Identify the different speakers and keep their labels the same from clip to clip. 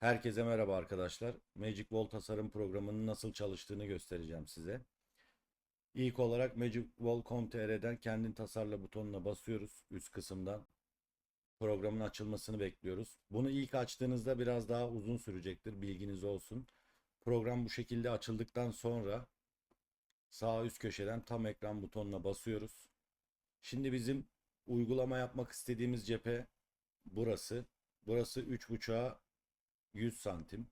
Speaker 1: Herkese merhaba arkadaşlar. Magic Wall tasarım programının nasıl çalıştığını göstereceğim size. İlk olarak magicwall.com.tr'den kendin tasarla butonuna basıyoruz üst kısımdan. Programın açılmasını bekliyoruz. Bunu ilk açtığınızda biraz daha uzun sürecektir. Bilginiz olsun. Program bu şekilde açıldıktan sonra sağ üst köşeden tam ekran butonuna basıyoruz. Şimdi bizim uygulama yapmak istediğimiz cephe burası. Burası 3.5'a 100 santim.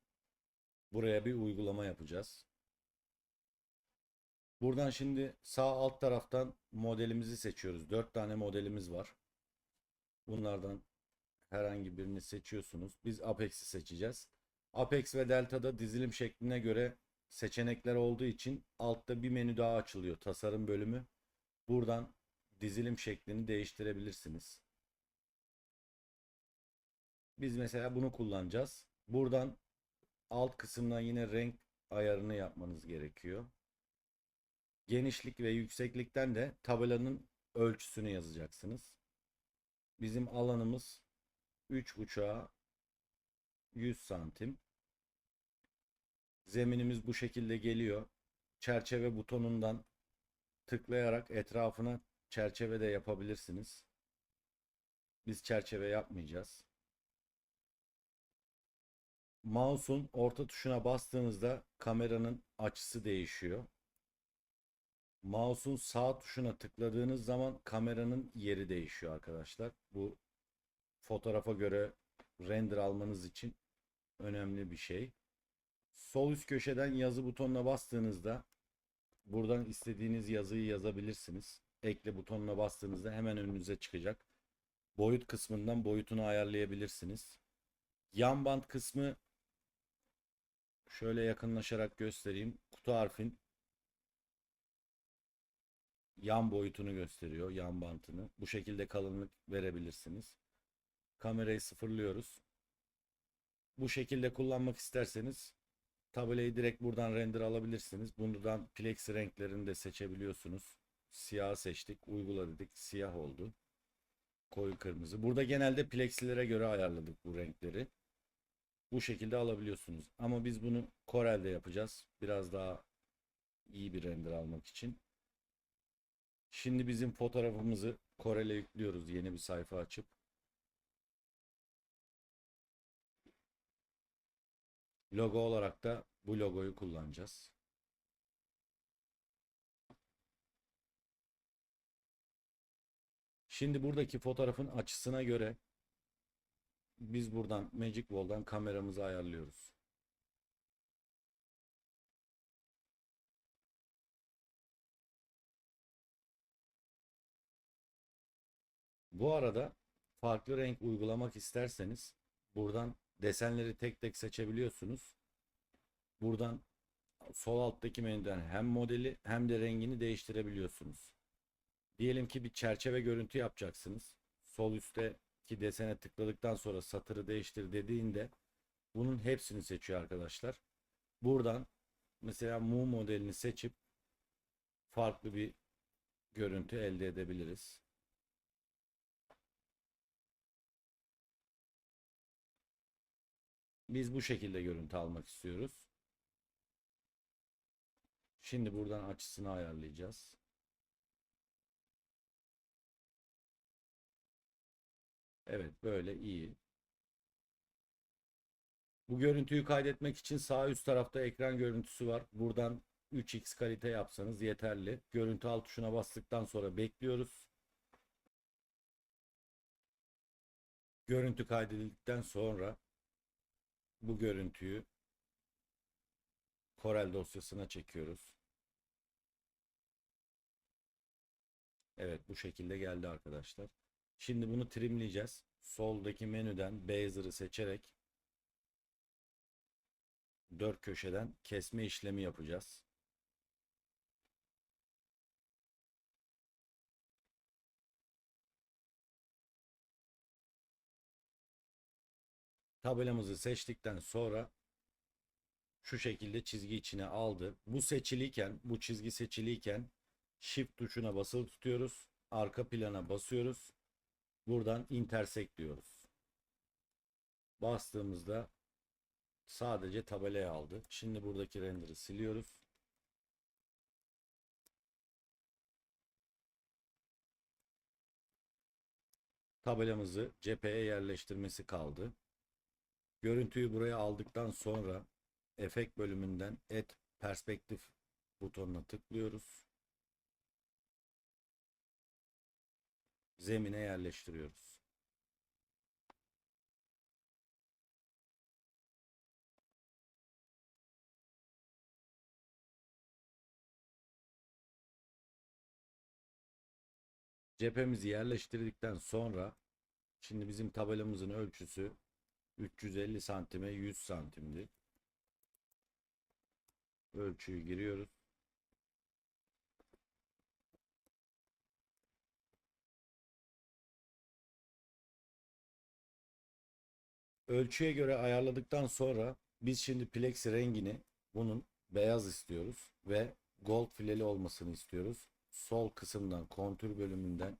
Speaker 1: Buraya bir uygulama yapacağız. Buradan şimdi sağ alt taraftan modelimizi seçiyoruz. 4 tane modelimiz var. Bunlardan herhangi birini seçiyorsunuz. Biz Apex'i seçeceğiz. Apex ve Delta'da dizilim şekline göre seçenekler olduğu için altta bir menü daha açılıyor. Tasarım bölümü. Buradan dizilim şeklini değiştirebilirsiniz. Biz mesela bunu kullanacağız. Buradan alt kısımdan yine renk ayarını yapmanız gerekiyor. Genişlik ve yükseklikten de tabelanın ölçüsünü yazacaksınız. Bizim alanımız 3.5'a 100 santim. Zeminimiz bu şekilde geliyor. Çerçeve butonundan tıklayarak etrafına çerçeve de yapabilirsiniz. Biz çerçeve yapmayacağız. Mouse'un orta tuşuna bastığınızda kameranın açısı değişiyor. Mouse'un sağ tuşuna tıkladığınız zaman kameranın yeri değişiyor arkadaşlar. Bu fotoğrafa göre render almanız için önemli bir şey. Sol üst köşeden yazı butonuna bastığınızda buradan istediğiniz yazıyı yazabilirsiniz. Ekle butonuna bastığınızda hemen önünüze çıkacak. Boyut kısmından boyutunu ayarlayabilirsiniz. Yan bant kısmı şöyle yakınlaşarak göstereyim. Kutu harfin yan boyutunu gösteriyor, yan bantını. Bu şekilde kalınlık verebilirsiniz. Kamerayı sıfırlıyoruz. Bu şekilde kullanmak isterseniz tabelayı direkt buradan render alabilirsiniz. Buradan plexi renklerini de seçebiliyorsunuz. Siyah seçtik, uygula dedik, siyah oldu. Koyu kırmızı. Burada genelde plexilere göre ayarladık bu renkleri. Bu şekilde alabiliyorsunuz. Ama biz bunu Corel'de yapacağız. Biraz daha iyi bir render almak için. Şimdi bizim fotoğrafımızı Corel'e yüklüyoruz yeni bir sayfa açıp. Logo olarak da bu logoyu kullanacağız. Şimdi buradaki fotoğrafın açısına göre biz buradan Magic Wall'dan kameramızı ayarlıyoruz. Bu arada farklı renk uygulamak isterseniz buradan desenleri tek tek seçebiliyorsunuz. Buradan sol alttaki menüden hem modeli hem de rengini değiştirebiliyorsunuz. Diyelim ki bir çerçeve görüntü yapacaksınız. Sol üstteki desene tıkladıktan sonra satırı değiştir dediğinde bunun hepsini seçiyor arkadaşlar. Buradan mesela Mu modelini seçip farklı bir görüntü elde edebiliriz. Biz bu şekilde görüntü almak istiyoruz. Şimdi buradan açısını ayarlayacağız. Evet böyle iyi. Bu görüntüyü kaydetmek için sağ üst tarafta ekran görüntüsü var. Buradan 3x kalite yapsanız yeterli. Görüntü alt tuşuna bastıktan sonra bekliyoruz. Görüntü kaydedildikten sonra bu görüntüyü Corel dosyasına çekiyoruz. Evet bu şekilde geldi arkadaşlar. Şimdi bunu trimleyeceğiz. Soldaki menüden Bezier'ı seçerek dört köşeden kesme işlemi yapacağız. Tabelamızı seçtikten sonra şu şekilde çizgi içine aldı. Bu seçiliyken, bu çizgi seçiliyken Shift tuşuna basılı tutuyoruz. Arka plana basıyoruz. Buradan intersect diyoruz. Bastığımızda Sadece tabelaya aldı. Şimdi buradaki render'ı siliyoruz. Tabelamızı cepheye yerleştirmesi kaldı. Görüntüyü buraya aldıktan sonra efekt bölümünden et perspektif butonuna tıklıyoruz. Zemine yerleştiriyoruz. Cephemizi yerleştirdikten sonra şimdi bizim tabelamızın ölçüsü 350 santime 100 santimdi. Ölçüyü giriyoruz. Ölçüye göre ayarladıktan sonra biz şimdi plexi rengini bunun beyaz istiyoruz ve gold fileli olmasını istiyoruz. Sol kısımdan kontür bölümünden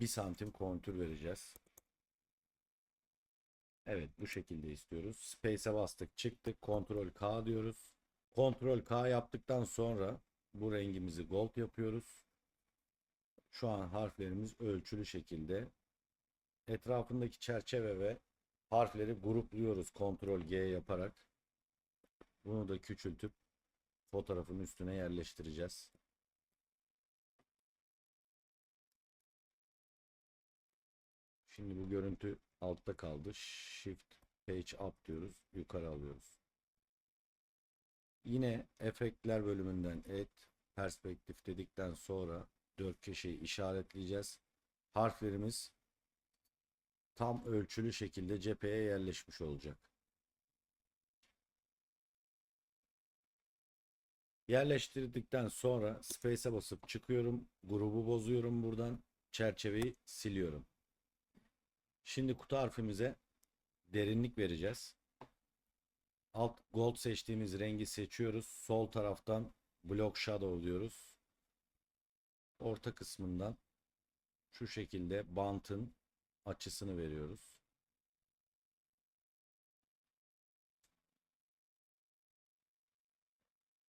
Speaker 1: 1 santim kontür vereceğiz. Evet bu şekilde istiyoruz. Space'e bastık çıktık. Ctrl K diyoruz. Ctrl K yaptıktan sonra bu rengimizi gold yapıyoruz. Şu an harflerimiz ölçülü şekilde. Etrafındaki çerçeve ve harfleri grupluyoruz Ctrl G yaparak. Bunu da küçültüp fotoğrafın üstüne yerleştireceğiz. Şimdi bu görüntü altta kaldı. Shift Page Up diyoruz. Yukarı alıyoruz. Yine efektler bölümünden et perspektif dedikten sonra dört köşeyi işaretleyeceğiz. Harflerimiz tam ölçülü şekilde cepheye yerleşmiş olacak. Yerleştirdikten sonra space'e basıp çıkıyorum. Grubu bozuyorum buradan. Çerçeveyi siliyorum. Şimdi kutu harfimize derinlik vereceğiz. Alt gold seçtiğimiz rengi seçiyoruz. Sol taraftan block shadow diyoruz. Orta kısmından şu şekilde bantın açısını veriyoruz.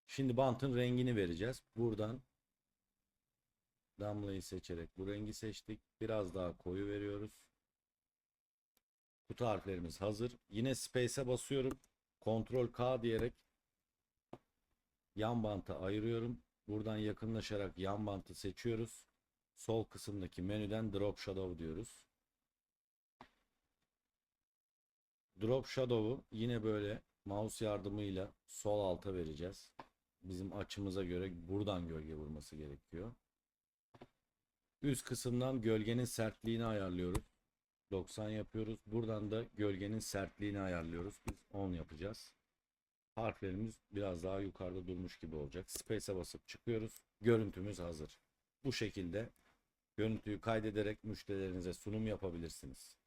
Speaker 1: Şimdi bantın rengini vereceğiz. Buradan damlayı seçerek bu rengi seçtik. Biraz daha koyu veriyoruz. Kutu harflerimiz hazır. Yine space'e basıyorum. Ctrl K diyerek yan bantı ayırıyorum. Buradan yakınlaşarak yan bantı seçiyoruz. Sol kısımdaki menüden Drop Shadow diyoruz. Drop Shadow'u yine böyle mouse yardımıyla sol alta vereceğiz. Bizim açımıza göre buradan gölge vurması gerekiyor. Üst kısımdan gölgenin sertliğini ayarlıyoruz. 90 yapıyoruz. Buradan da gölgenin sertliğini ayarlıyoruz. Biz 10 yapacağız. Harflerimiz biraz daha yukarıda durmuş gibi olacak. Space'e basıp çıkıyoruz. Görüntümüz hazır. Bu şekilde görüntüyü kaydederek müşterilerinize sunum yapabilirsiniz.